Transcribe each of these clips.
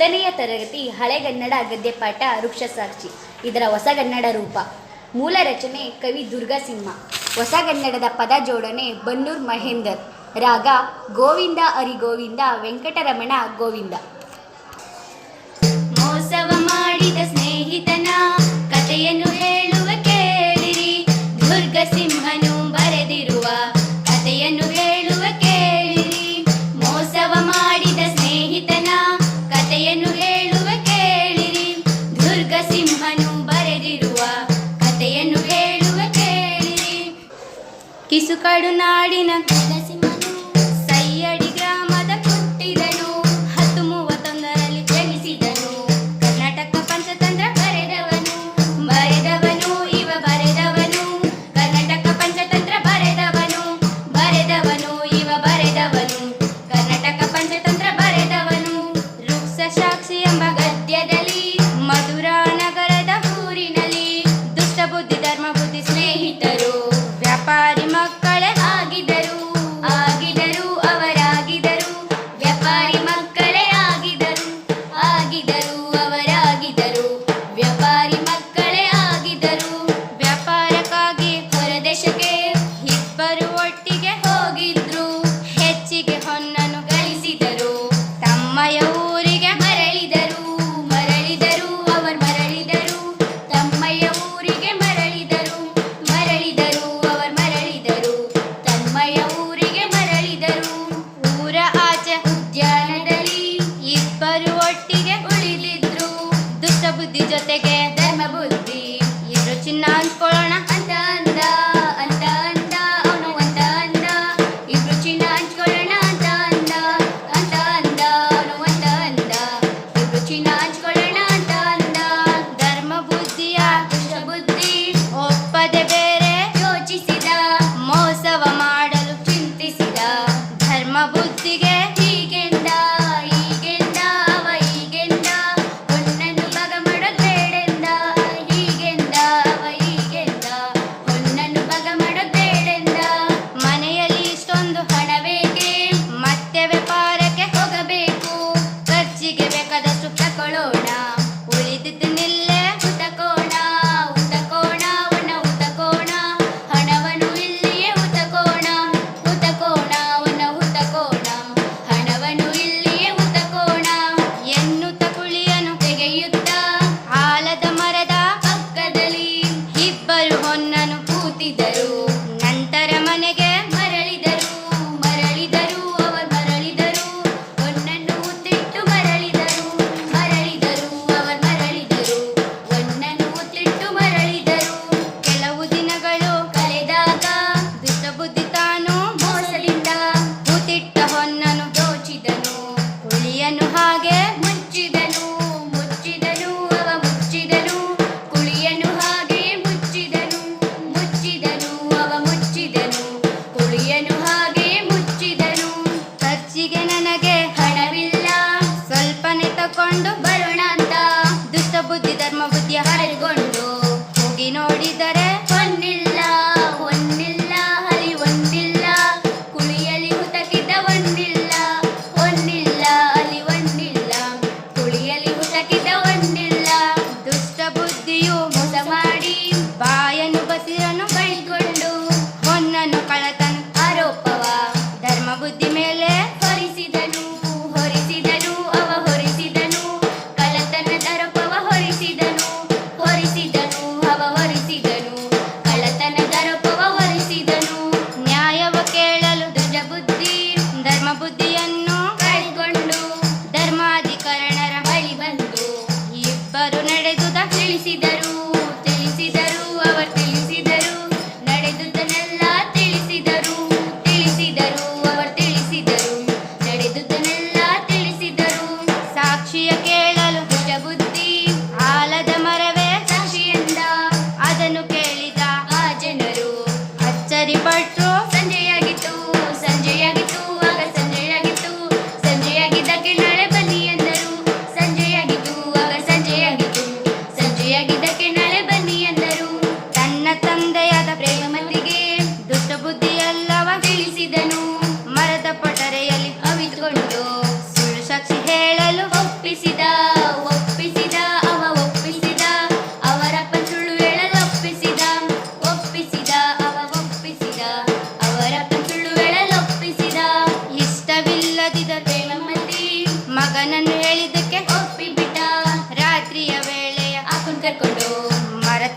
ಹತ್ತನೆಯ ತರಗತಿ ಹಳೆಗನ್ನಡ ಗದ್ಯಪಾಠ ವೃಕ್ಷಸಾಕ್ಷಿ ಇದರ ಹೊಸಗನ್ನಡ ರೂಪ. ಮೂಲ ರಚನೆ ಕವಿ ದುರ್ಗಾಸಿಂಹ ಹೊಸಗನ್ನಡದ ಪದ ಜೋಡಣೆ ಬನ್ನೂರ್ ಮಹೇಂದರ್. ರಾಗ ಗೋವಿಂದ ಹರಿ ಗೋವಿಂದ ವೆಂಕಟರಮಣ ಗೋವಿಂದ. ಮೋಸವ ಮಾಡಿದ ಸ್ನೇಹಿತನ ಕಥೆಯನ್ನು ಸುದ್ದಿ ಜೊತೆಗೆ give it. ಬುದ್ಧಿ ಧರ್ಮ ಬುದ್ಧಿಯ ಹರಿಗೊಂಡು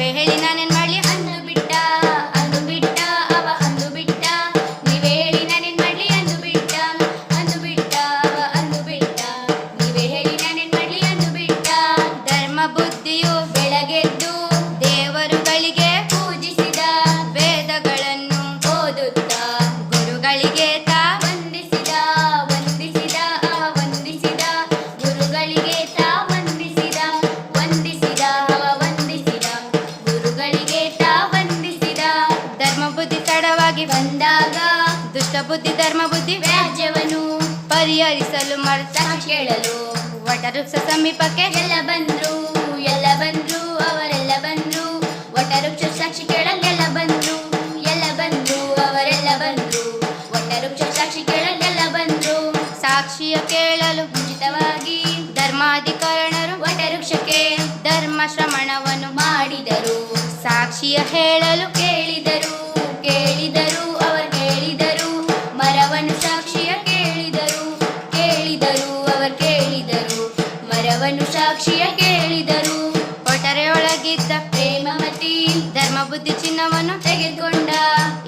Evelina, nena. ತಡವಾಗಿ ಬಂದಾಗ ದುಷ್ಟ ಬುದ್ಧಿ, ಧರ್ಮ ಬುದ್ಧಿ ವ್ಯಾಜ್ಯವನ್ನು ಪರಿಹರಿಸಲು ಮರ್ತ ಕೇಳಲು ವಟರುಕ್ಷ ಸಮೀಪಕ್ಕೆ ಎಲ್ಲ ಬಂದ್ರು ಎಲ್ಲ ಬಂದ್ರು, ಅವರೆಲ್ಲ ಬಂದ್ರು. ವಟರುಕ್ಷ ಸಾಕ್ಷಿ ಕೇಳಲೆಲ್ಲ ಬಂದ್ರು, ಎಲ್ಲ ಬಂದ್ರು, ಅವರೆಲ್ಲ ಬಂದ್ರು. ವಟರುಕ್ಷ ಸಾಕ್ಷಿ ಕೇಳಲೆಲ್ಲ ಬಂದ್ರು. ಸಾಕ್ಷಿಯ ಕೇಳಲು ಉಚಿತವಾಗಿ ಧರ್ಮಾಧಿಕರಣರು ವಟರುಕ್ಷಕ್ಕೆ ಧರ್ಮ ಶ್ರಮಣವನ್ನು ಮಾಡಿದರು. ಸಾಕ್ಷಿಯ ಹೇಳಲು ಕೇಳಿದರು. ಬುದ್ಧಿ ಚಿನ್ನವನ್ನು ತೆಗೆದುಕೊಂಡ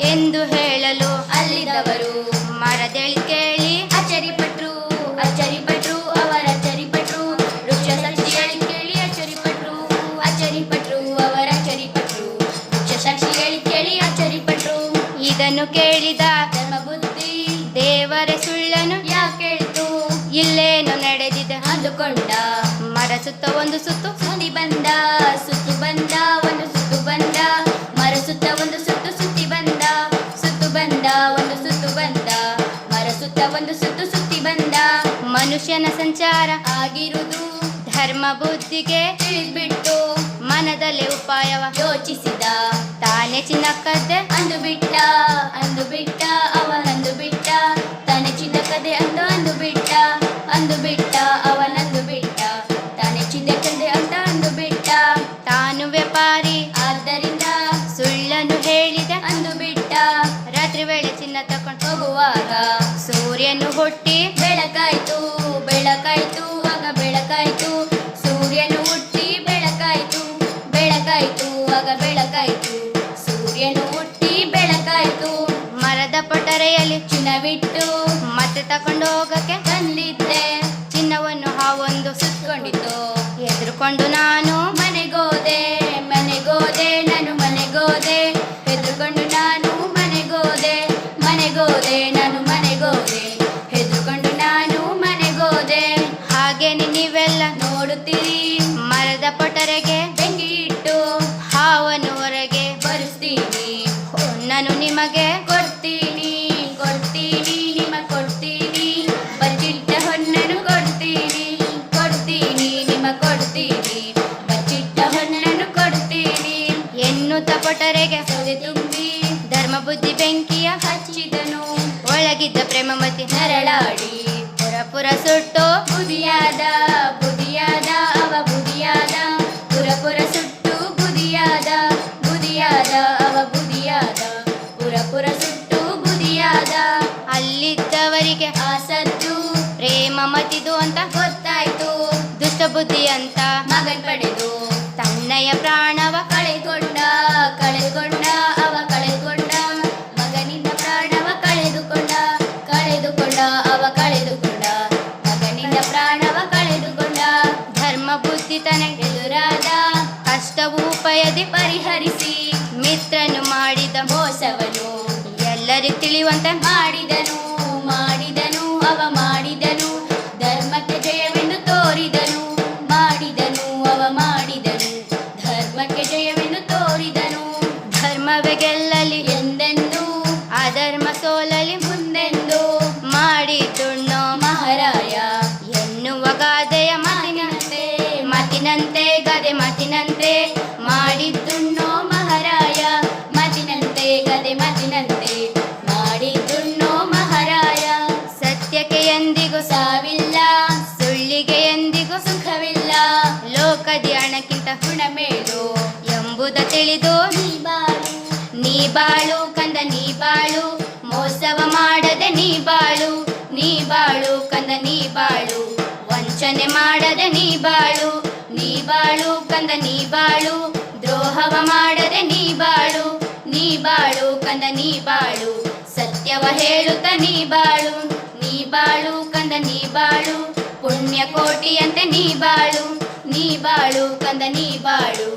ಎಂದು ಹೇಳಲು ಅಲ್ಲಿದ್ದವರು. ಮರದೇಳಿ ಕೇಳಿ ಅಚ್ಚರಿಪಟ್ರು ಅಚ್ಚರಿಪಟ್ರು, ಅವರ ಅಚ್ಚರಿಪಟ್ರು. ವೃಕ್ಷ ಸಾಕ್ಷಿಗಳು ಕೇಳಿ ಅಚ್ಚರಿಪಟ್ರು ಅಚ್ಚರಿಪಟ್ರು, ಅವರ ಅಚ್ಚರಿಪಟ್ರು. ವೃಕ್ಷ ಸಾಕ್ಷಿಗಳು ಕೇಳಿ ಅಚ್ಚರಿಪಟ್ರು. ಇದನ್ನು ಕೇಳಿದ ಧರ್ಮ ಬುದ್ಧಿ ದೇವರ ಸುಳ್ಳನು ಯಾಕೆ ಇಲ್ಲೇನು ನಡೆದಿದೆ ಅಂದುಕೊಂಡ. ಮರ ಸುತ್ತ ಒಂದು ಸುತ್ತು ಸುನಿ ಮನುಷ್ಯನ ಸಂಚಾರ ಆಗಿರುವುದು. ಧರ್ಮ ಬುದ್ಧಿಗೆ ತಿಳಿದ್ಬಿಟ್ಟು ಮನದಲ್ಲಿ ಉಪಾಯವ ಯೋಚಿಸಿದ. ತಾನೇ ಚಿನ್ನಕ್ಕದ್ದೆ ಅಂದು ಬಿಟ್ಟ ಅಂದು ಬಿಟ್ಟ ಅವನಂದು ಬಿಟ್ಟ ತಾನೆ ಚಿನ್ನಕದೆ ಅಂದು ಅಂದು ಬಿಟ್ಟ ಅಂದು ಬಿಟ್ಟ ಅವನಂದು ಬಿಟ್ಟ ತಾನೆ ಅಂತ ಅಂದು ಬಿಟ್ಟ ತಾನು ವ್ಯಾಪಾರಿ, ಆದ್ದರಿಂದ ಸುಳ್ಳನ್ನು ಹೇಳಿದ ಅಂದು ಬಿಟ್ಟ ರಾತ್ರಿ ವೇಳೆ ಚಿನ್ನ ತಕೊಂಡು ಹೋಗುವಾಗ ಸೂರ್ಯನು ಹುಟ್ಟಿ ಬೆಳಕಾಯ್ತು. ಬೆಳಕಾಯ್ತು, ಆಗ ಬೆಳಕಾಯ್ತು. ಸೂರ್ಯನು ಹುಟ್ಟಿ ಬೆಳಕಾಯ್ತು ಬೆಳಕಾಯ್ತು, ಆಗ ಬೆಳಕಾಯ್ತು. ಸೂರ್ಯನು ಹುಟ್ಟಿ ಬೆಳಕಾಯ್ತು. ಮರದ ಪೊಟರೆಯಲ್ಲಿ ಚಿನ್ನವಿಟ್ಟು ಮತ್ತೆ ತಕೊಂಡು ಹೋಗಕ್ಕೆ ಎನ್ನುತ್ತ ಹೊಗೆ ತುಂಬಿ ಧರ್ಮ ಬುದ್ಧಿ ಬೆಂಕಿಯ ಹಚ್ಚಿದನು. ಒಳಗಿದ್ದ ಪ್ರೇಮಮತಿ ನರಳಾಡಿ, ಪುರ ಪುರ ಸುಟ್ಟು ಬುದಿಯಾದ ಬುದಿಯಾದ, ಅವ ಬುದಿಯಾದ. ಪುರ ಪುರ ಸುಟ್ಟು ಬುದಿಯಾದ ಬುದಿಯಾದ, ಅವ ಬುದಿಯಾದ. ಪುರ ಪುರ ಸುಟ್ಟು ಬುದಿಯಾದ. ಅಲ್ಲಿದ್ದವರಿಗೆ ಆಸದ್ದು ಸದ್ದು ಪ್ರೇಮ ಮತಿದು ಅಂತ ಗೊತ್ತಾಯ್ತು. ದುಷ್ಟ ಬುದ್ಧಿ ಅಂತ ಮಗನ್ ಪಡೆದು, ತನ್ನಯ ಪ್ರಾಣವ ತಿಳಿಯುವಂತ ಮಾಡಿದನು ಮಾಡಿದನು, ಅವ ಮಾಡಿದನು, ಧರ್ಮಕ್ಕೆ ಜಯವೆಂದು ತೋರಿದನು, ಮಾಡಿದನು, ಅವ ಮಾಡಿದನು, ಧರ್ಮಕ್ಕೆ ಜಯವೆಂದು ತೋರಿದನು. ಧರ್ಮವೇ ಗೆಲ್ಲಲಿ ಎಂದೆಂದು, ಅಧರ್ಮ ಸೋಲಲಿ ಮುಂದೆಂದು ಮಾಡಿದುಣ್ಣೋ ಮಹಾರಾಯ, ಎನ್ನುವ ಗಾದೆಯ ಮಾತಿನ ಮಾತಿನಂತೆ ಮಾತಿನಂತೆ ಮಾತಿನಂತೆ ನೀ ಬಾಳು ಕಂದ ನೀ ಬಾಳು ಮೋಸವ ಮಾಡದೆ ನೀ ಬಾಳು ನೀ ಬಾಳು ಕಂದ ನೀ ಬಾಳು ವಂಚನೆ ಮಾಡದೆ ನೀ ಬಾಳು ನೀ ಬಾಳು ಕಂದ ನೀ ಬಾಳು ದ್ರೋಹವ ಮಾಡದೆ ನೀ ಬಾಳು ನೀ ಬಾಳು ಕಂದ ನೀ ಬಾಳು ಸತ್ಯವ ಹೇಳುತ್ತ ನೀ ಬಾಳು ನೀ ಬಾಳು ಕಂದ ನೀ ಬಾಳು ಪುಣ್ಯ ಕೋಟಿಯಂತೆ ನೀ ಬಾಳು ನೀ ಬಾಳು ಕಂದ ನೀ ಬಾಳು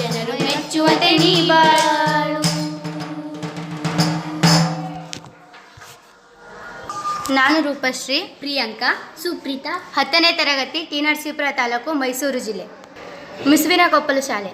ಜನರು ಮೆಚ್ಚುವಂತೆ ನೀ ಬಾಳು ನಾನು ರೂಪಶ್ರೀ ಪ್ರಿಯಾಂಕಾ ಸುಪ್ರೀತಾ ಹತ್ತನೇ ತರಗತಿ ಟಿ ನರಸೀಪುರ ತಾಲೂಕು ಮೈಸೂರು ಜಿಲ್ಲೆ. ಮುಸುವಿನ ಕೊಪ್ಪಲು ಶಾಲೆ.